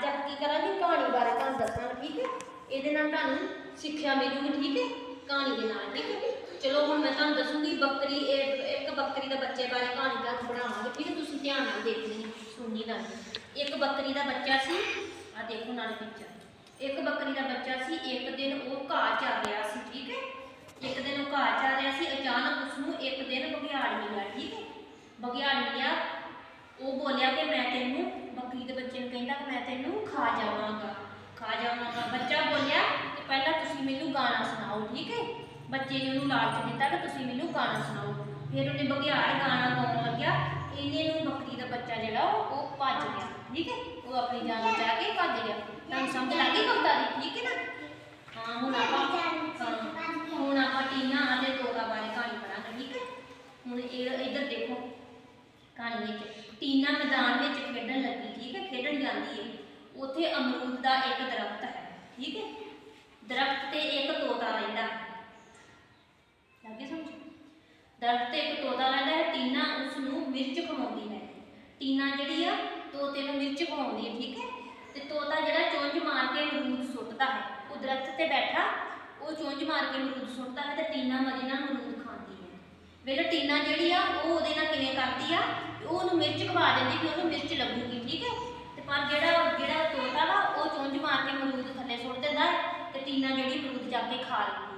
ਅੱਜ ਆਪਾਂ ਕੀ ਕਰਾਂਗੇ? ਕਹਾਣੀ ਬਾਰੇ ਤੁਹਾਨੂੰ ਦੱਸਾਂਗੇ, ਠੀਕ ਹੈ? ਇਹਦੇ ਨਾਲ ਤੁਹਾਨੂੰ ਸਿੱਖਿਆ ਮਿਲੂਗੀ, ਠੀਕ ਹੈ? ਕਹਾਣੀ ਦੇ ਨਾਲ, ਠੀਕ ਹੈ ਚਲੋ, ਹੁਣ ਮੈਂ ਤੁਹਾਨੂੰ ਦੱਸੂਗੀ ਬੱਕਰੀ ਇੱਕ ਬੱਕਰੀ ਦੇ ਬੱਚੇ ਬਾਰੇ ਕਹਾਣੀ ਤੁਹਾਨੂੰ ਬਣਾਵਾਂਗੇ, ਠੀਕ ਹੈ? ਤੁਸੀਂ ਧਿਆਨ ਨਾਲ ਦੇਖਣੀ, ਸੁਣਨੀ ਨਾਲ ਇੱਕ ਬੱਕਰੀ ਦਾ ਬੱਚਾ ਸੀ ਆ ਦੇਖੋ ਨਾਲ ਪਿਕਚਰ ਇੱਕ ਬੱਕਰੀ ਦਾ ਬੱਚਾ ਸੀ, ਇੱਕ ਦਿਨ ਉਹ ਘਾਹ ਚਰ ਰਿਹਾ ਸੀ, ਠੀਕ ਹੈ? ਇੱਕ ਦਿਨ ਉਹ ਘਾਹ ਚਰ ਰਿਹਾ ਸੀ, ਅਚਾਨਕ ਉਸ ਨੂੰ ਇੱਕ ਦਿਨ ਬਗਿਆੜ ਮਿਲਿਆ, ਠੀਕ ਹੈ? ਬਗਿਆੜ ਮਿਲਿਆ, ਉਹ ਬੋਲਿਆ ਕਿ ਮੈਂ ਤੈਨੂੰ ਬੱਕਰੀ ਦੇ ਬੱਚੇ ਨੂੰ ਕਿ ਮੈਂ ਤੈਨੂੰ ਖਾ ਜਾਵਾਂਗਾ ਖਾ ਜਾਵਾਂਗਾ। ਬੱਚਾ ਬੋਲਿਆ ਕਿ ਪਹਿਲਾਂ ਤੁਸੀਂ ਮੈਨੂੰ ਗਾਣਾ ਸੁਣਾਓ, ਠੀਕ ਹੈ? ਬੱਚੇ ਨੇ ਉਹਨੂੰ ਲਾਲਚ ਦਿੱਤਾ ਕਿ ਤੁਸੀਂ ਮੈਨੂੰ ਗਾਣਾ ਸੁਣਾਓ। ਫਿਰ ਉਹਨੇ ਬਘਿਆੜ ਗਾਣਾ ਗਾਉਣ ਲੱਗਿਆ। ਇਹਨੇ ਨੂੰ ਬੱਕਰੀ ਦਾ ਬੱਚਾ ਜਿਹੜਾ ਉਹ ਉਹ ਭੱਜ ਗਿਆ, ਠੀਕ ਹੈ? ਉਹ ਆਪਣੀ ਜਾਨ ਬਚਾ ਕੇ ਭੱਜ ਗਿਆ। ਤੁਹਾਨੂੰ ਸਮਝ ਲੱਗ ਗਈ ਕਵਿਤਾ ਦੀ? ਠੀਕ ਹੈ ਨਾ? ਹਾਂ, ਹੁਣ ਆਪਾਂ ਹੁਣ ਆਪਾਂ ਟੀਨਾ ਅਤੇ ਤੋਤਾ ਬਾਰੇ ਕਹਾਣੀ ਪੜਾਂਗੇ ਠੀਕ ਹੈ? ਹੁਣ ਇਹ ਇੱਧਰ ਦੇਖੋ। ਕਹਾਣੀ ਵਿੱਚ, ਟੀਨਾ ਮੈਦਾਨ ਵਿੱਚ ਖੇਡਣ ਲੱਗੀ, ਠੀਕ ਹੈ, ਖੇਡਣ ਜਾਂਦੀ ਹੈ। ਉੱਥੇ ਅਮਰੂਦ ਦਾ ਇੱਕ ਦਰਖਤ ਹੈ, ਠੀਕ ਹੈ। ਦਰਖਤ ਤੇ ਇੱਕ ਤੋਤਾ ਰਹਿੰਦਾ। ਲੱਗੇ ਸਮਝ? ਦਰਖਤ ਤੇ ਇੱਕ ਤੋਤਾ ਰਹਿੰਦਾ ਹੈ, ਟੀਨਾ ਉਸ ਨੂੰ ਮਿਰਚ ਖਵਾਉਂਦੀ ਹੈ। ਟੀਨਾ ਜਿਹੜੀ ਆ, ਤੋਤੇ ਨੂੰ ਮਿਰਚ ਖਵਾਉਂਦੀ ਹੈ, ਠੀਕ ਹੈ। ਤੇ ਤੋਤਾ ਜਿਹੜਾ ਚੁੰਝ ਮਾਰ ਕੇ ਅਮਰੂਦ ਸੁੱਟਦਾ ਹੈ, ਉਹ ਦਰਖਤ ਤੇ ਬੈਠਾ, ਉਹ ਚੁੰਝ ਮਾਰ ਕੇ ਅਮਰੂਦ ਸੁੱਟਦਾ ਹੈ ਤੇ ਟੀਨਾ ਮਰੀ ਨਾਲ ਅਮਰੂਦ ਖਾਂਦੀ ਹੈ। ਵੇਲੇ ਟੀਨਾ ਜਿਹੜੀ ਆ, ਉਹ ਉਹਦੇ ਨਾਲ ਕਿਵੇਂ ਕਰਦੀ ਆ? ਉਹ ਉਹਨੂੰ ਮਿਰਚ ਖਵਾ ਦਿੰਦੀ ਕਿ ਉਹਨੂੰ ਮਿਰਚ ਲੱਗੂਗੀ ਠੀਕ ਹੈ? ਤੇ ਪਰ ਜਿਹੜਾ ਜਿਹੜਾ ਤੋਤਾ ਵਾ ਉਹ ਚੁੰਝ ਮਾਰ ਕੇ ਅਮਰੂਦ ਥੱਲੇ ਸੁੱਟ ਦਿੰਦਾ ਹੈ ਤੇ ਟੀਨਾ ਜਿਹੜੀ ਅਮਰੂਦ ਜਾ ਕੇ ਖਾ ਲੈਂਦੀ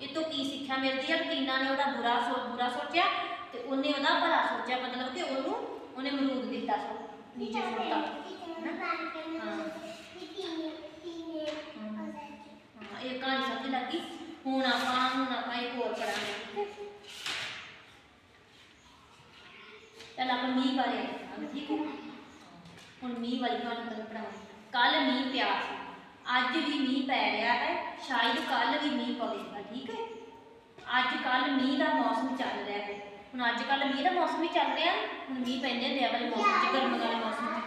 ਇਹ ਤੋਂ ਕੀ ਸਿੱਖਿਆ ਮਿਲਦੀ ਹੈ? ਕਿ ਟੀਨਾ ਨੇ ਉਹਦਾ ਬੁਰਾ ਸੋ ਬੁਰਾ ਸੋਚਿਆ ਤੇ ਉਹਨੇ ਉਹਦਾ ਭਲਾ ਸੋਚਿਆ ਮਤਲਬ ਕਿ ਉਹਨੂੰ ਉਹਨੇ ਅਮਰੂਦ ਦਿੱਤਾ ਸੋ ਨੀਚੇ ਸੁੱਟਤਾ। ਹਾਂ ਇਹ ਕਹਾਣੀ ਸਮਝ ਲੱਗੀ ਹੁਣ ਆਪਾਂ ਹੁਣ ਆਪਾਂ ਇੱਕ ਹੋਰ ਪੜਾਂਗੇ ਠੀਕ ਹੈ ਪਹਿਲਾਂ ਆਪਾਂ ਮੀਂਹ ਬਾਰੇ ਪੜਾਂਗੇ ਠੀਕ ਹੈ? ਹੁਣ ਮੀਂਹ ਵਾਲੀ ਕਹਾਣੀ ਤੁਹਾਨੂੰ ਪੜਾਵਾਂਗੇ ਕੱਲ ਮੀਂਹ ਪਿਆ ਸੀ। ਅੱਜ ਵੀ ਮੀਂਹ ਪੈ ਰਿਹਾ ਹੈ। ਸ਼ਾਇਦ ਕੱਲ ਵੀ ਮੀਂਹ ਪਵੇਗਾ, ਠੀਕ ਹੈ? ਅੱਜ ਕੱਲ ਮੀਂਹ ਦਾ ਮੌਸਮ ਚੱਲ ਰਿਹਾ ਹੈ। ਹੁਣ ਅੱਜ ਕੱਲ ਮੀਂਹ ਦਾ ਮੌਸਮ ਵੀ ਚੱਲ ਰਿਹਾ। ਹੁਣ ਮੀਂਹ ਪੈਂਦੇ ਹੁੰਦੇ ਆ ਵਾਲੇ ਮੌਸਮ ਚ, ਗਰਮ ਵਾਲੇ ਮੌਸਮ ਚ।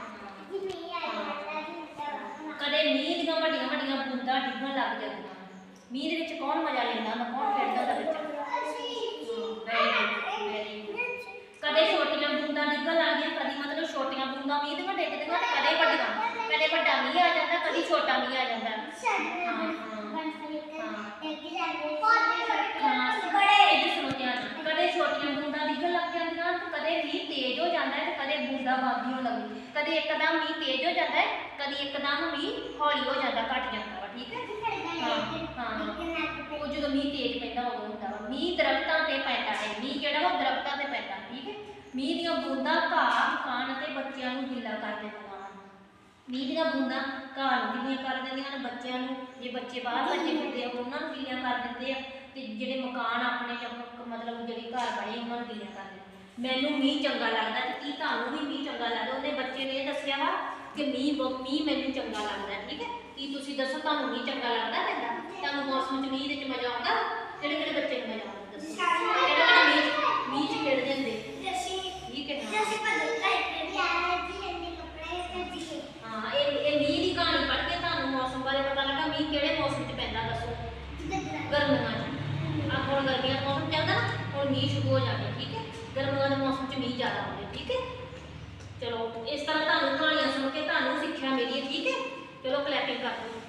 ਕਦੇ ਮੀਂਹ ਦੀਆਂ ਵੱਡੀਆਂ ਵੱਡੀਆਂ ਬੂੰਦਾਂ ਡਿੱਗਣ ਲੱਗ ਜਾਂਦੀਆਂ। ਮੀਂਹ ਦੇ ਵਿੱਚ ਕੌਣ ਮਜ਼ਾ ਲੈਂਦਾ? ਹੁੰਦਾ ਕੌਣ ਖੇਡਦਾ ਹੁੰਦਾ ਵਿੱਚ ਵੈਰੀ ਗੁੱਡ ਵੈਰੀ ਗੁੱਡ ਕਦੇ ਛੋਟੀਆਂ ਬੂੰਦਾਂ ਡਿੱਗਣ ਲੱਗ ਗਈਆਂ ਕਦੀ ਮਤਲਬ ਛੋਟੀਆਂ ਬੂੰਦਾਂ ਮੀਂਹ ਦੀਆਂ ਡਿੱਗਦੀਆਂ ਤੇ ਕਦੇ ਵੱਡੀਆਂ ਕਦੇ ਵੱਡਾ ਮੀਂਹ ਆ ਜਾਂਦਾ ਕਦੀ ਛੋਟਾ ਮੀਂਹ ਆ ਜਾਂਦਾ। ਕਦੇ ਛੋਟੀਆਂ ਬੂੰਦਾਂ ਡਿੱਗਣ ਲੱਗ ਜਾਂਦੀਆਂ ਤੇ ਕਦੇ ਮੀਂਹ ਤੇਜ਼ ਹੋ ਜਾਂਦਾ ਹੈ ਤੇ ਕਦੇ ਬੂੰਦਾਂ ਬਾਂਦੀ ਹੋਣ ਲੱਗਦੀ ਕਦੇ ਇੱਕਦਮ ਮੀਂਹ ਤੇਜ਼ ਹੋ ਜਾਂਦਾ ਹੈ, ਕਦੀ ਇੱਕਦਮ ਮੀਂਹ ਹੌਲੀ ਹੋ ਜਾਂਦਾ, ਘਟ ਜਾਂਦਾ ਵਾ, ਠੀਕ ਹੈ? ਉਹ ਜਦੋਂ ਮੀਂਹ ਤੇਜ਼ ਪੈਂਦਾ ਉਦੋਂ ਹੁੰਦਾ ਵਾ। ਮੀਂਹ ਦਰਖਤਾਂ ਤੇ ਪੈਂਦਾ ਹੈ। ਮੀਂਹ ਜਿਹੜਾ ਵਾ ਦਰਖਤਾਂ ਤੇ ਪੈਂਦਾ, ਠੀਕ ਹੈ? ਮੀਂਹ ਦੀਆਂ ਬੂੰਦਾਂ ਘਾਹ ਮਕਾਨ ਅਤੇ ਬੱਚਿਆਂ ਨੂੰ ਗਿੱਲਾ ਕਰ ਦਿੰਦੀਆਂ ਮੀਂਹ ਦੀਆਂ ਬੂੰਦਾਂ ਘਾਹ ਨੂੰ ਗਿੱਲੀਆਂ ਕਰ ਦਿੰਦੀਆਂ ਹਨ ਬੱਚਿਆਂ ਨੂੰ। ਜੇ ਬੱਚੇ ਬਾਹਰ ਭੱਜੇ ਫਿਰਦੇ ਆ, ਉਹਨਾਂ ਨੂੰ ਗਿੱਲੀਆਂ ਕਰ ਦਿੰਦੇ ਆ ਤੇ ਜਿਹੜੇ ਮਕਾਨ ਆਪਣੇ ਜਮ- ਮਤਲਬ ਜਿਹੜੇ ਘਰ ਬਣੇ ਉਹਨਾਂ ਨੂੰ ਗਿੱਲੀਆਂ ਕਰ ਦਿੰਦੇ ਮੈਨੂੰ ਮੀਂਹ ਚੰਗਾ ਲੱਗਦਾ ਤੇ ਕੀ ਤੁਹਾਨੂੰ ਵੀ ਮੀਂਹ ਚੰਗਾ ਲੱਗਦਾ? ਉਹਨੇ ਬੱਚੇ ਨੇ ਇਹ ਦੱਸਿਆ ਵਾ ਕਿ ਮੀਂਹ ਬਹੁ- ਮੀਂਹ ਮੈਨੂੰ ਚੰਗਾ ਲੱਗਦਾ, ਠੀਕ ਹੈ? ਕੀ ਤੁਸੀਂ ਦੱਸੋ, ਤੁਹਾਨੂੰ ਮੀਂਹ ਚੰਗਾ ਲੱਗਦਾ ਪੈਂਦਾ? ਤੁਹਾਨੂੰ ਮੌਸਮ 'ਚ ਮੀਂਹ ਦੇ 'ਚ ਮਜ਼ਾ ਆਉਂਦਾ? ਕਿਹੜੇ ਕਿਹੜੇ ਬੱਚੇ ਨੂੰ ਮਜ਼ਾ ਆਉਂਦਾ ਦੱਸੋ ਕਿਹੜੇ ਕਿਹੜੇ ਮੀਂਹ 'ਚ- ਮੀਂਹ 'ਚ ਖੇਡਦੇ ਹੁੰਦੇ ਠੀਕ ਹੈ ਹਾਂ ਹਾਂ ਇਹ ਇਹ ਮੀਂਹ ਦੀ ਕਹਾਣੀ ਪੜ੍ਹ ਕੇ ਤੁਹਾਨੂੰ ਮੌਸਮ ਬਾਰੇ ਪਤਾ ਲੱਗਾ ਮੀਂਹ ਕਿਹੜੇ ਮੌਸਮ 'ਚ ਪੈਂਦਾ ਦੱਸੋ ਗਰਮੀਆਂ 'ਚ ਆ ਦਾ ਮੌਸਮ ਚੱਲਦਾ ਨਾ, ਹੁਣ ਮੀਂਹ ਸ਼ੁਰੂ ਹੋ ਜਾਣੇ ਠੀਕ ਹੈ? ਗਰਮੀਆਂ ਦੇ ਮੌਸਮ 'ਚ ਮੀਂਹ ਜ਼ਿਆਦਾ ਆਉਂਦੇ, ਠੀਕ ਹੈ? ਚਲੋ, ਇਸ ਤਰ੍ਹਾਂ ਤੁਹਾਨੂੰ ਕਹਾਣੀਆਂ ਸੁਣ ਕੇ ਤੁਹਾਨੂੰ ਸਿੱਖਿਆ ਮਿਲੀ ਹੈ, ਠੀਕ ਹੈ? ਚਲੋ ਕਲੈਪਿੰਗ ਕਰ ਦਿਓ।